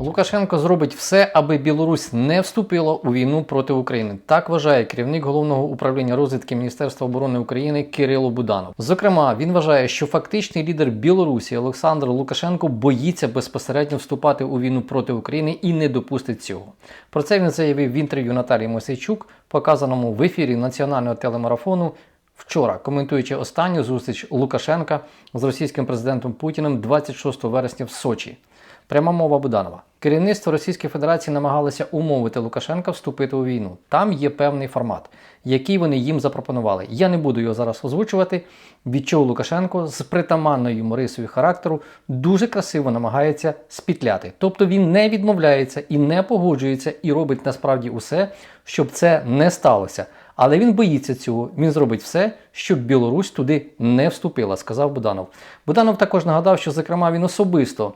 Лукашенко зробить все, аби Білорусь не вступила у війну проти України. Так вважає керівник головного управління розвідки Міністерства оборони України Кирило Буданов. Зокрема, він вважає, що фактичний лідер Білорусі Олександр Лукашенко боїться безпосередньо вступати у війну проти України і не допустить цього. Про це він заявив в інтерв'ю Наталії Мосейчук, показаному в ефірі національного телемарафону Вчора, коментуючи останню зустріч Лукашенка з російським президентом Путіним 26 вересня в Сочі. Пряма мова Буданова. Керівництво Російської Федерації намагалося умовити Лукашенка вступити у війну. Там є певний формат, який вони їм запропонували. Я не буду його зараз озвучувати. Від чого Лукашенко з притаманною йому рисою характеру дуже красиво намагається спітляти. Тобто він не відмовляється і не погоджується, і робить насправді усе, щоб це не сталося. Але він боїться цього. Він зробить все, щоб Білорусь туди не вступила, сказав Буданов. Буданов також нагадав, що зокрема він особисто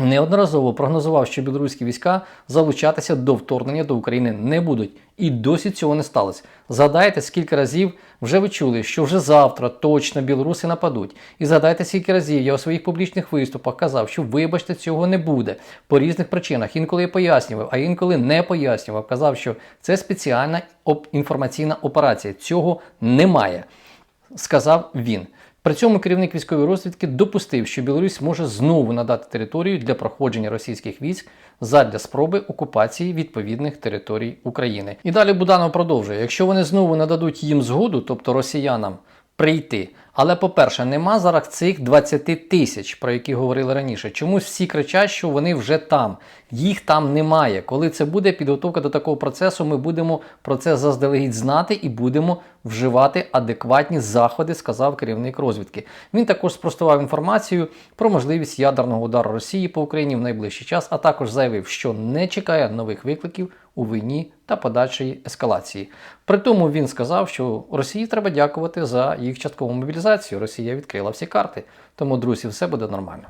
неодноразово прогнозував, що білоруські війська залучатися до вторгнення до України не будуть. І досі цього не сталося. Згадайте, скільки разів вже ви чули, що вже завтра точно білоруси нападуть. І згадайте, скільки разів я у своїх публічних виступах казав, що вибачте, цього не буде по різних причинах. Інколи я пояснював, а інколи не пояснював. Казав, що це спеціальна інформаційна операція. Цього немає, сказав він. При цьому керівник військової розвідки допустив, що Білорусь може знову надати територію для проходження російських військ задля спроби окупації відповідних територій України. І далі Буданов продовжує: якщо вони знову нададуть їм згоду, тобто росіянам, прийти. Але, по-перше, нема зараз цих 20 тисяч, про які говорили раніше. Чомусь всі кричать, що вони вже там. Їх там немає. Коли це буде підготовка до такого процесу, ми будемо про це заздалегідь знати і будемо вживати адекватні заходи, сказав керівник розвідки. Він також спростував інформацію про можливість ядерного удару Росії по Україні в найближчий час, а також заявив, що не чекає нових викликів у війні та подальшої ескалації. При тому він сказав, що Росії треба дякувати за їх часткову мобілізацію. Росія відкрила всі карти. Тому, друзі, все буде нормально.